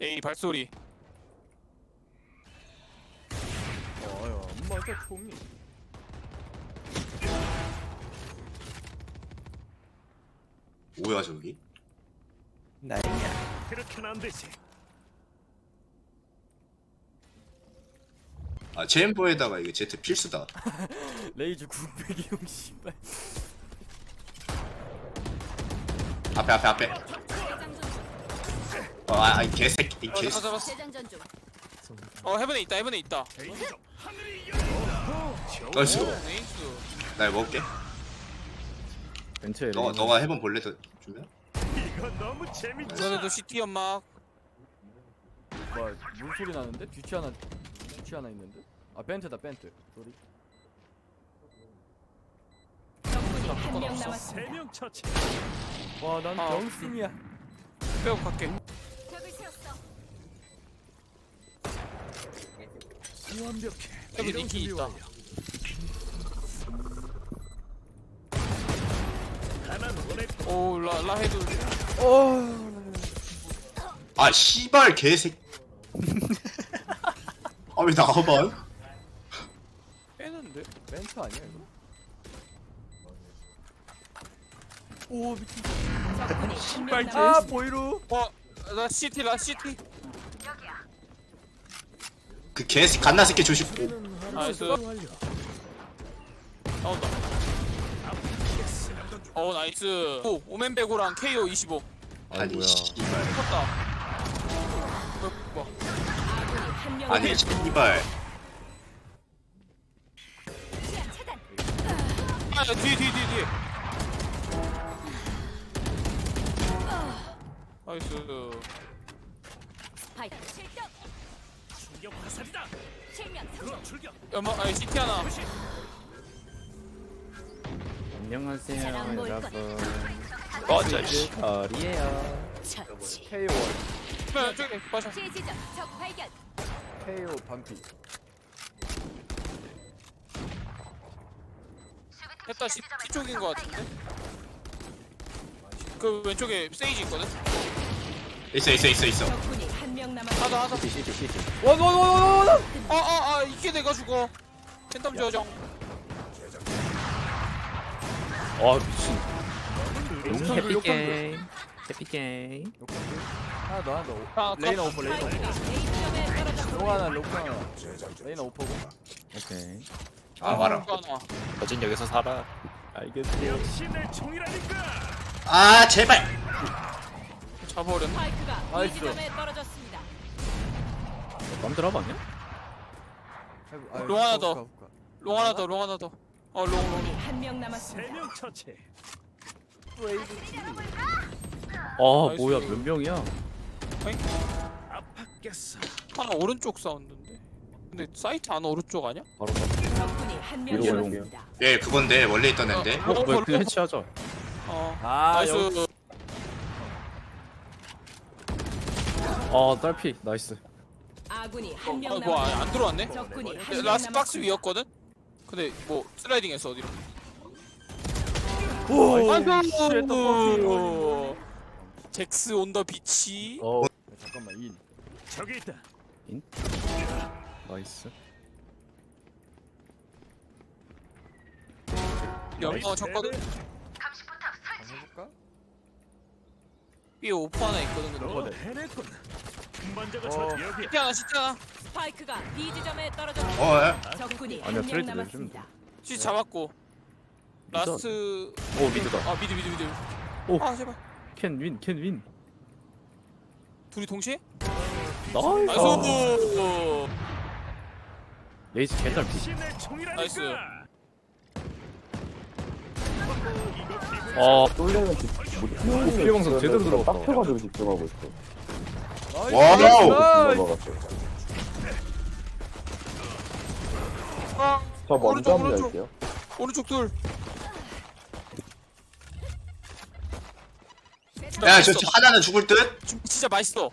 에이 발소리 안 맞아 총이 뭐야 저기? 나이야 그렇게는 안 되지. 아 챔버에다가 이게 제트 필수다. 레이즈 군백이용 씨발 앞에 앞에 앞에. 어, 아, 이 개새끼, 이어 개. 잡았어 잡았어 재장전 중. 어 해븐에 있다 해븐에 있다 나이스. 네이스 나 이거 먹을게. 벤츠에 너가 너가 해본 볼래 더 주면? 이거 너무 재밌지. 이번에도 CT 연막 뭐야 물소리 나는데? 듀치 하나 듀치 하나 있는데? 아 벤트다 벤트 소리 적군이 한명 없어. 남았습니다. 세명 처치. 와난 아. 병신이야 빼고 갈게 완벽해. 해븐 니키 있다 하나는 원했고 오라 라헤드 아 씨발 개새끼. 아왜 나와봐? 빼는데 벤트 아니야 이거? 오 미친 명아 남았습니다. 보이루 어 나 CT 라 CT 그 개새 갓나 새끼 조심. 오, 나이스 나온다 어 나이스 오 오멘베고랑 KO 25 아니 씨발. 컸다 뭐, 뭐. 아군이 한명 아니. 씨발. 아 뒤에 뒤에 뒤에 뒤에 나이스 스파이크 충격 화살이다. 실명 성공. 출격. 연막 아니 CT 하나 안녕하세요 여러분 꺼져 씨. 거리에요 처치. KO 네, 저기 마셔 최지점 적 발견. KO 반피 했다 CT 쪽인 거 같은데 그 왼쪽에 세이지 있거든 있어 있어 있어 있어. 적군이. 하다 시티 시티 시티 원원원원원 아아아 이게 내가 죽어. 팬텀 저정. 아 미친. 욕탕 해피 게임. 해피 게임. 하나 더 하나 더. 아, 레이나 오퍼 레이나 오퍼. 떨어졌습니다. 로하나 로하 하나. 레이나 오퍼고. 오케이. 아 말아. 하나. 어진 여기서 살아. 알겠어. 아 제발. 스파이크가 나이스. 맘대로 하면 아니야? 롱 하나 더. 롱 하나 더 롱 하나 더 어 롱 롱 한 명 남았습니다. 세명 처치. 아 나이스. 뭐야 몇 명이야 아팠겠어. 하나 오른쪽 사운드인데 근데 사이트 안 오른쪽 아니야? 바로 가 적군이 한명 위로 남았습니다. 예 그건데 원래 있던 앤데. 어, 어 뭐야 어, 그냥 해치하자 어 아 나이스 아 딸피 나이스 아군이 한 명 어, 뭐 안, 남았습니다. 안 들어왔네? 적군이 야, 한명 라스트 박스 남았습니다. 위였거든? 근데 뭐 슬라이딩 했어 어디로 오 아이고 잭스 온 더 비치 어 잠깐만 인 저기 있다. 나이스 연어 쳤거든? 해볼까? B에 오프 하나 있거든 근데 너 해냈군. 금반자가 어. 저 여기. 하나 스파이크가 B 지점에 떨어졌습니다. 어 예. 적군이 아니야, 한명 트레이드 남았습니다. CT 잡았고 라스트 오 미드다 아 미드 미드 미드 오. 아 제발 캔윈 캔윈 둘이 동시에? 나이스 나이스 레이스 내 총이라니까. 나이스. 아 쫄려면 피해 방송 제대로 들어갔다 빡쳐가지고 집중하고 있어. 와우. 나이스 넘어갔어. 아, 저 오른쪽, 먼저 한번 오른쪽. 할게요. 오른쪽 둘 야저 저 하나는 죽을 듯. 좀 진짜 맛있어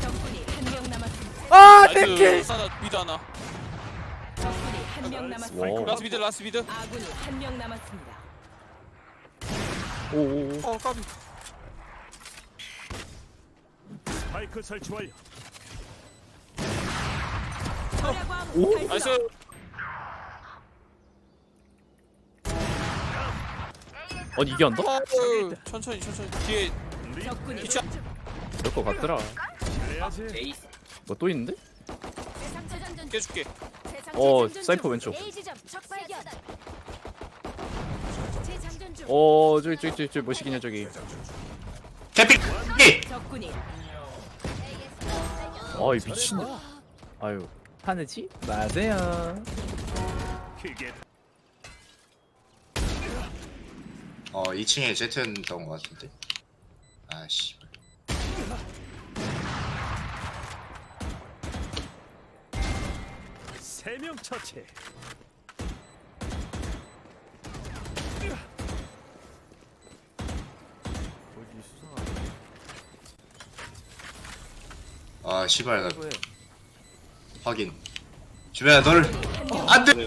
적군이 한 명 남았습니다. 아 나이스 땡킬 하나 미드 하나 적군이 한 명 남았습니다. 와. 라스 미드 라스 미드 아군이 한 명 남았습니다. 오오오 어 까비 스파이크 설치 완료. 오? 나이스 아니 이게 안다? 어, 천천히 천천히 뒤에 기차. 그럴 것 같더라 해야지. 뭐또 있는데? 깨줄게 어 사이퍼 왼쪽 A지점 적 발견. 어 저기 저기 저기 저기 뭐시기냐 저기. 캐피. 이 적군이. 아이 미친. 아유. 하늘지? 마세요. 어 2층에 제트였던 것 같은데? 아씨 세명 처치. 아 씨발 나 확인 주변에 너를 안돼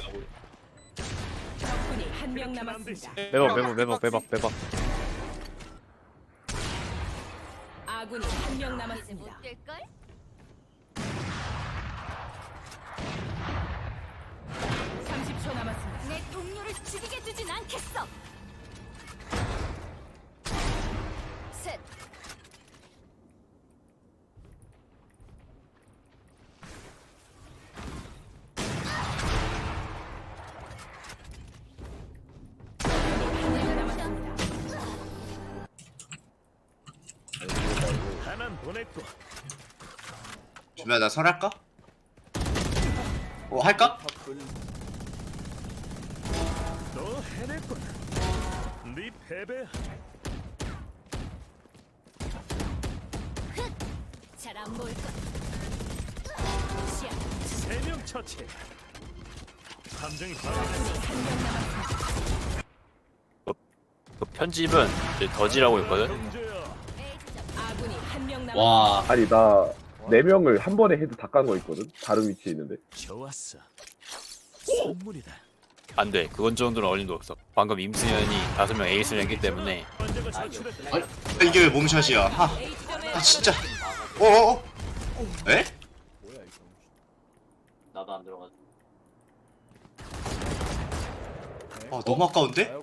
적군이 한 명 남았습니다. 매박 매박 매박 매박 매박 아군이 한 명 남았습니다. 될걸? 보냈고. 주변에 나 설할까? 어 할까? 너 해냈군. 네 패배. 잘안 보일 것. 시야. 세명 처치. 한명 남았습니다. 그 편집은 이제 더지라고 있거든야. A지점. 아군이 한 명 남았습니다. 와 아니 나 네 명을 한 번에 헤드 다 깐 거 있거든. 다른 위치에 있는데. 좋았어. 선물이다. 안 돼. 그건 정도는 어림도 없어. 방금 임승현이 다섯 명 에이스를 했기 때문에 환자가 처치됐다. 아, 이게 왜 몸샷이야 하, 아 진짜 어어어 에? 뭐야 이거 나도 안 들어가. 아 너무 아까운데?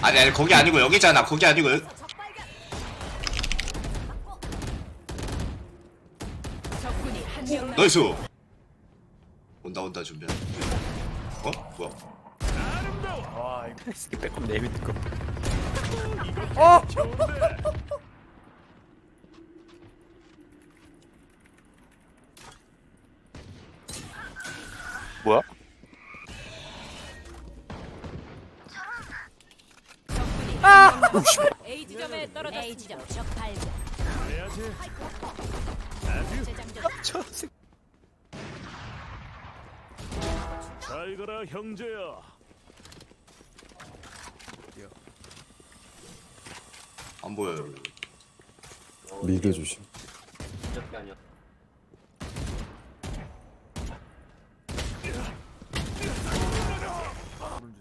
아니 아니 거기 아니고 여기잖아 거기 아니고 여기 적 발견. 적군이 한 명 남았습니다. 나이스 온다 온다 준비해 어? 뭐야 아 이거 새끼 빼꼼 내밀 거 좋은데. 뭐야? A 지점에 떨어졌습니다. A지점 적 발견. 해야지. 아주 재장전. 잘 가라 형제야. 안 보여요 조심.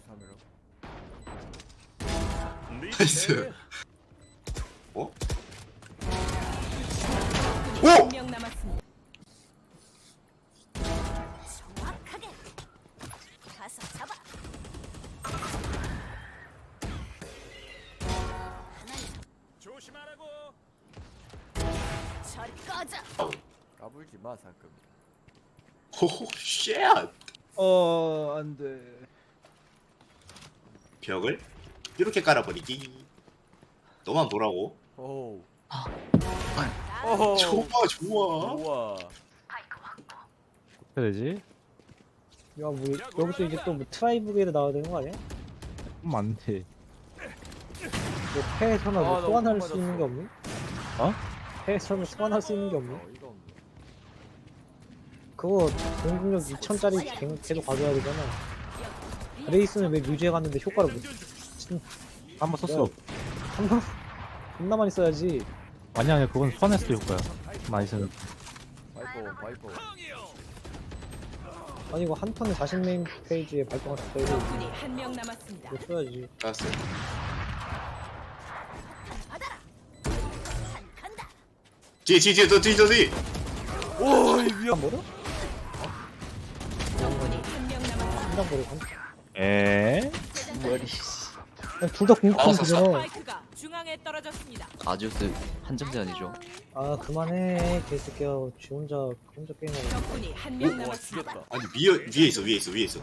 사메라 네 나이스. 패배. 어? 까불지 마 사금 호호 쉣! 어 안 돼. 벽을 이렇게 깔아버리기. 너만 보라고. 오우. 어, 좋아 좋아. 좋아. 어떻게 되지? 야, 뭐, 여기서 이제 또뭐 트라이브 게이드 나와야 되는 거 아니야? 많대 뭐 해외에서나 아, 뭐 나 소환할 수 있는 게 없니? 어? 해외에서는 소환할 수 있는 게? 어이가 없네 그거 공격력 2000짜리 계속 가져야 되잖아. 레이스는 왜 뮤지에 갔는데 효과를 못, 한번 썼어. 한번 존나 많이 써야지. 아니 아니 그건 소환했을 때 효과야 많이 쓰는 바이퍼 바이퍼 아니 이거 한 턴에 40 메인 페이지에 발동할 수 있다 이거 적군이 한 명 남았습니다. 이거 써야지. 알았어 뒤에 뒤에 뒤에 너 뒤에 너 뒤에 오 이 위험 뭐로? 적군이 한명 남았습니다. 한장 버리고. 에? 둘다 공격하면 아, 되잖아. 스파이크가 중앙에 떨어졌습니다. 아지우스 한점 제한이죠. 아 그만해 개새끼야. 지 혼자 혼자 게임하고. 적군이 한 명 와 남았습니다. 죽였다 아니 위에 위에 있어 위에 있어 위에 있어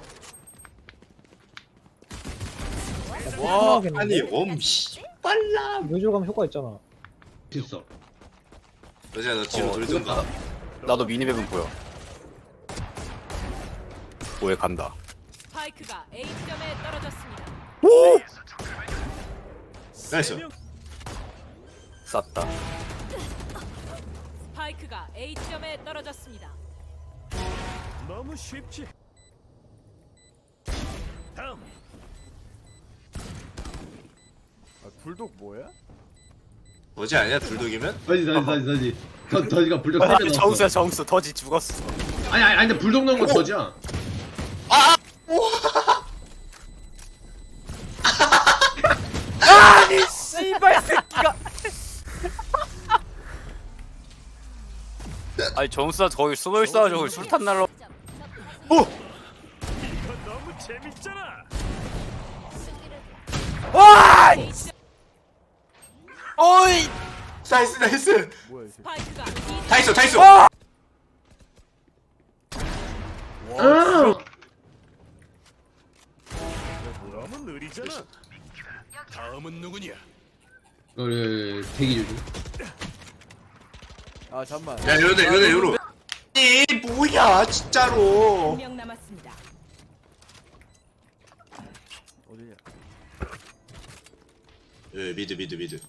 와 아니 웜 씨 빨라 묘지로 가면 효과 있잖아. 있어. 여자야 너 뒤로 어, 돌던가 나도 미니맵은 보여. 오해 간다. 스파이크가 A 지점에 떨어졌습니다. 나이스 쌌다. 스파이크가 A 지점에 떨어졌습니다. 너무 쉽지. 다음 아, 불독 뭐야? 뭐지 아니야 불독이면? 다시 다시 다시 다시. 더 더지가 불독 아니, 세개 넣었어. 정수야 정수 더지 죽었어. 아니 아니 아니 근데 불독 넣은 건 더지야. 씨발 새끼가 아니 정수야 거기 있어가지고 거기 술탄 날라. 이 스 스파이크가 다 있어 다 있어 너무 느리잖아. 다음은 누구냐? 그래 대기 중. 아 잠만 야 이러네 이러네 이러네 이 뭐야 진짜로 한명 남았습니다. 어디냐 예 미드 미드 미드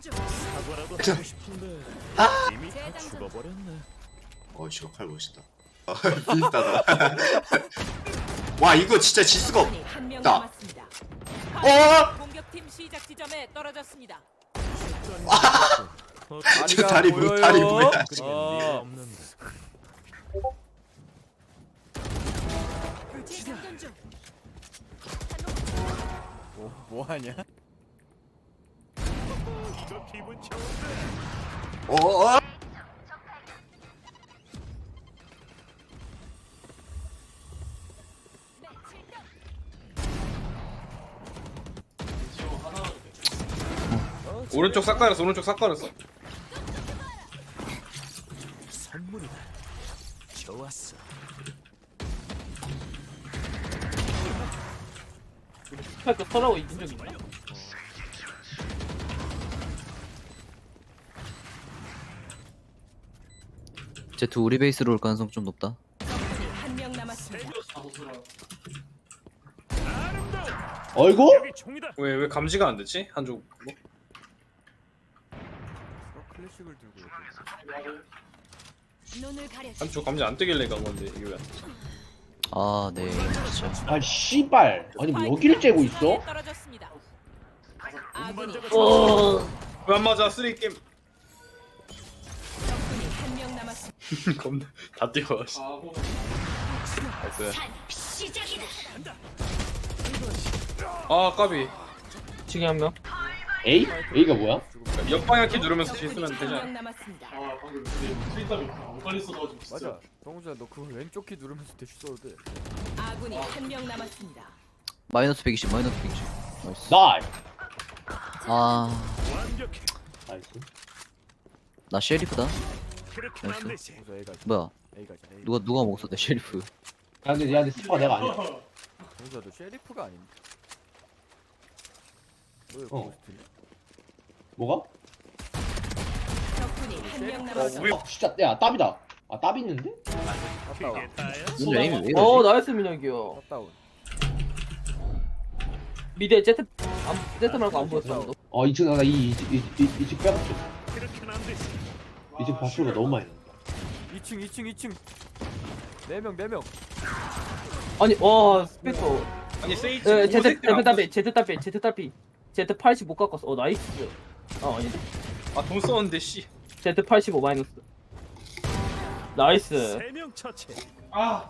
중. 사과라도 저- 하고 싶은데 이미 다 재장전. 죽어버렸네. 어 씨발 칼 멋있다 아 비슷하다 와 이거 진짜 질 수가 없 적군이 한명 나. 남았습니다. 어? 공격팀 시작 지점에 떨어졌습니다. 저 다리 뭐 다리 뭐야 아. 네가 없는데. 재장전 중. 뭐, 뭐 하냐? 이거 기분 좋은데. 어 어 오른쪽 싹 가렸어 오른쪽 싹 가렸어 선물이다. 좋았어. 스파이크 터라고 이긴 적 있나? 제트 우리 베이스로 올 가능성 좀 높다. 적군이 한 명 남았습니다. 어이구? 여기 총이다. 왜 왜 감지가 안 되지? 한쪽 뭐? 어, 클래식을 들고. 한쪽 감지 안 뜨길래 간 건데 이게 왜? 아, 네. 진짜. 아 씨발. 아니 뭐 여기를 째고 있어? 아군이 왜 안 맞아 쓰리 게임 적군이 한 명 남았습니다. 겁나 다 뛰어. 씨. 나이스. 시작이다. 아 까비. 층에 한 명. A? A가 뭐야? 역방향 키 누르면서 뒤 쓰면 되지 한명 않아? 남았습니다. 맞아 동주야 너 그거 왼쪽 키 누르면서 대쉬 써도 돼 아군이 한 명 남았습니다. 마이너스 120, 마이너스 120. 나이스. 나이. 아, 완벽해. 나이스. 셰리프다. A가 뭐야? A가 A 누가 누가 먹었어? 내 셰리프. 야 근데 야 근데 스파 내가 아니야. 동주야 너 셰리프가 아닌데 너왜 어. 고스트냐? 뭐가? 적군이 한 명 남았습니다. 어, 진짜 야 따비다. 아 따비 있는데? 그게 다야? 오늘 에임이 왜 이러지? 어 나이스 민혁이요. 갔다 온 미대 제트 안 제트 말고 안 보였어. 어 2층 나가 이이이이집 빼봤죠. 그렇게는 안 되지. 이집 바수가 너무 많이 난다. 2층 2층 2층 4명 4명 아니 와 스페터. 아니 세이지 에 제트 제트 제트 답비 제트 답비 제트 80못 깎았어. 어 나이스. 어. 아돈 썼는데 씨. 제트 85 마이너스. 나이스. 세명 처치. 아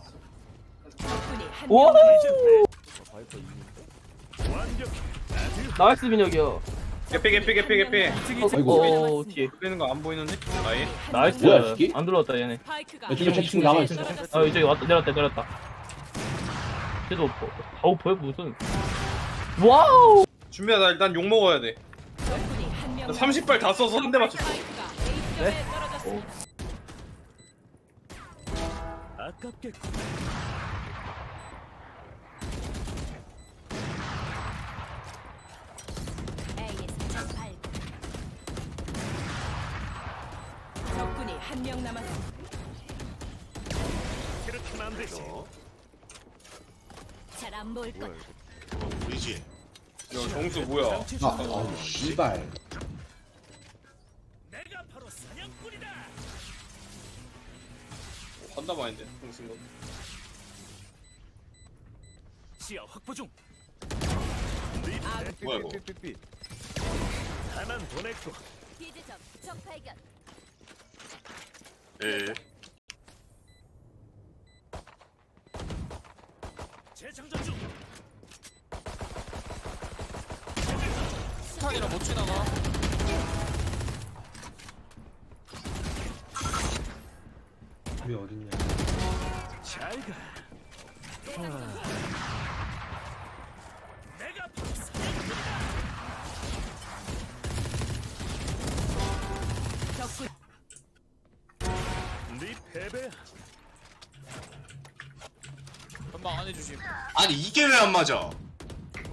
적군이 한 오! 명 남았습니다. 아, 바이퍼 이기는데? 완벽해. 아주 나이스 민혁이요. 개피 개피 개피 개피. 아이고. 오 뒤에 끌리는 거 안 보이는데? 아예. 나이스. 뭐야, 이 새끼? 안 들어왔다 얘네. 스파이크가 야, 진짜 친구 남아 있어. 떨어졌습니다. 아 이제 왔다 내렸다 내렸다. 쟤도 아우 보여 무슨. 와우. 준비야 나 일단 욕 먹어야 돼. 적군이 한명 나 30발 다 써서 한 대 맞췄어. 떨어졌습니다. 아깝겠군. 적군이 한 명 남았습니다. 그렇게는 안 되지. 잘안 보일 것. 뭐야 이거 어, 우리지 야 정수 뭐야? 아, 아우, 씨발. 한다 마인데 정수 거. 시야 확보 중. 뭐야 이거 삐삐삐삐. 하나 보냈고. 비지점 적 발견. 예 재장전 중. 스탄이라 못 지나가 잘 가. 아. 내가. 적군 네 패배야. 전방 안 해주심 아니 이게 왜 안 맞아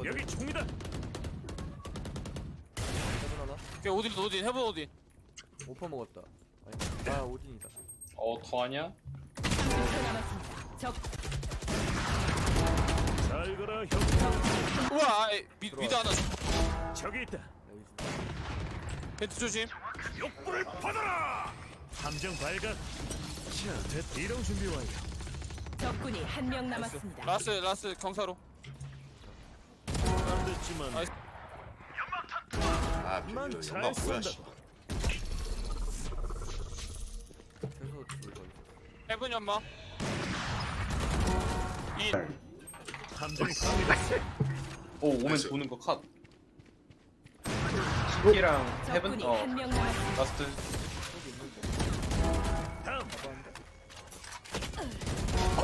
여기 총이다. 오케이 오딘 오딘 해본 오딘 오퍼 먹었다. 아니, 아, 오딘이다. 어더 하냐? 30초 남았습니다. 적 잘 가라 형. 우와 아이, 미, 미드 하나 줘. 저기 있다. 벤트 조심 욕불을 받아라. 함정 발각. 자, 됐. 이동 준비 완료. 적군이 한 명 남았습니다. 라스 라스 경사로 안 됐지만 나이스. 아난 비밀 잘씨 쏜다. 해븐 연마 이 함정이 파괴됐어. 오 오면 나이스. 도는 거 컷. 시키랑 적군이 어 한 명 남았습니다. 라스트. 어,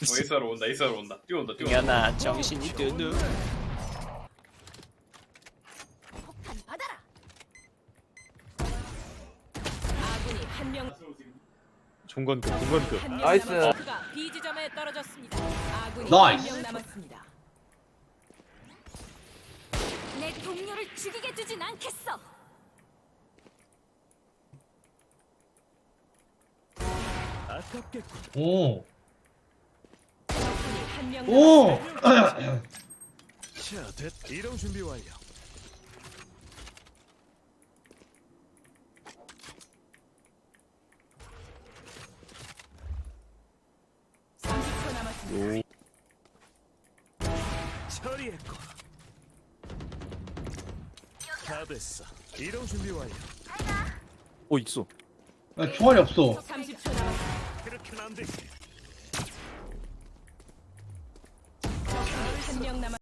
에이스하러 온다 에이스하러 온다. 뛰어온다 뛰어온다. 야나 정신이 드누 폭탄 받아라. 아군이 한 명. 종건급 종건급 한명 나이스. B 지점에 떨어졌습니다. 아군이 나이스. 한명 남았습니다. 내 동료를 죽이게 두진 않겠어. 아깝겠군. 오. 적군이 한명 오! 남았습니다. 자, 됐. 이동 준비 완료. 삼십 초 남았습니다. 처리했고. 다 됐어. 이동 준비 완료. 오 있어 야, 총알이 없어. 30초 남았습니다. 그렇게는 안 되지. 적군이 한명 남았.